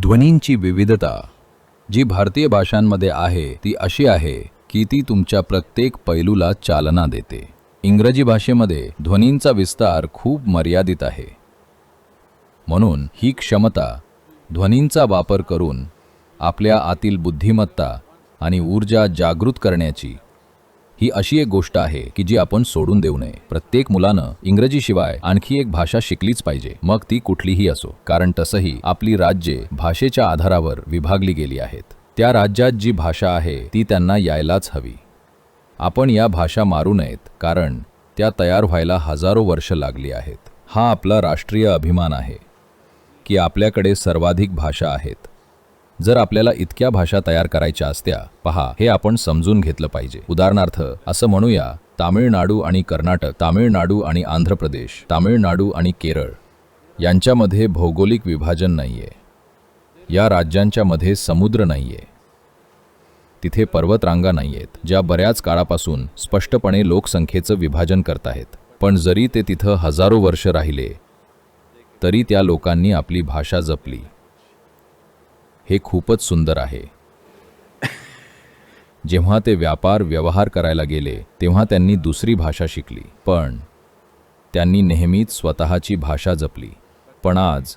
ध्वनींची विविधता जी भारतीय भाषांमध्ये आहे ती अशी आहे की ती तुमच्या प्रत्येक पैलूला चालना देते. इंग्रजी भाषेमध्ये ध्वनींचा विस्तार खूप मर्यादित आहे. म्हणून ही क्षमता ध्वनींचा वापर करून आपल्या आतील बुद्धिमत्ता आणि ऊर्जा जागृत करण्याची ही अशी एक गोष्ट आहे की जी आपण सोडून देऊ नये. प्रत्येक मुलानं इंग्रजीशिवाय आणखी एक भाषा शिकलीच पाहिजे. मग ती कुठलीही असो. कारण तसंही आपली राज्ये भाषेच्या आधारावर विभागली गेली आहेत. त्या राज्यात जी भाषा आहे ती त्यांना यायलाच हवी. आपण या भाषा मारू नयेत कारण त्या तयार व्हायला हजारो वर्ष लागली आहेत. हा आपला राष्ट्रीय अभिमान आहे की आपल्याकडे सर्वाधिक भाषा आहेत. जर आपल्याला इतक्या भाषा तयार करायच्या असत्या पहा हे आपण समजून घेतलं पाहिजे. उदाहरणार्थ असं म्हणूया तामिळनाडू आणि कर्नाटक तामिळनाडू आणि आंध्र प्रदेश तामिळनाडू आणि केरळ यांच्यामध्ये भौगोलिक विभाजन नाहीये. या राज्यांच्या मध्ये समुद्र नाहीये. तिथे पर्वतरांगा नाहीयेत ज्या बऱ्याच काळापासून स्पष्टपणे लोकसंख्येचं विभाजन करत आहेत. पण जरी ते तिथं हजारो वर्ष राहिले तरी त्या लोकांनी आपली भाषा जपली. हे खूपच सुंदर आहे. जेव्हा ते व्यापार व्यवहार करायला गेले तेव्हा त्यांनी दुसरी भाषा शिकली. पण त्यांनी नेहमीच स्वतःची भाषा जपली. पण आज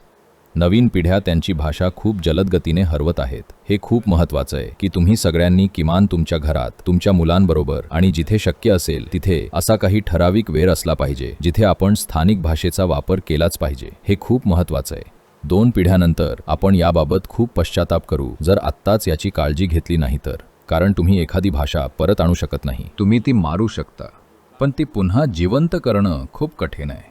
नवीन पिढ्या त्यांची भाषा खूप जलद गतीने हरवत आहेत. हे खूप महत्वाचं आहे की तुम्ही सगळ्यांनी किमान तुमच्या घरात तुमच्या मुलांबरोबर आणि जिथे शक्य असेल तिथे असा काही ठराविक वेळ असला पाहिजे जिथे आपण स्थानिक भाषेचा वापर केलाच पाहिजे. हे खूप महत्वाचं आहे. दोन पिढ्यानंतर आपण याबाबत खूप पश्चाताप करू. जर आत्ताच याची काळजी घेतली नाही तर. कारण तुम्ही एखादी भाषा परत आणू शकत नाही. तुम्ही ती मारू शकता. पण ती पुन्हा जिवंत करणं खूप कठीण आहे.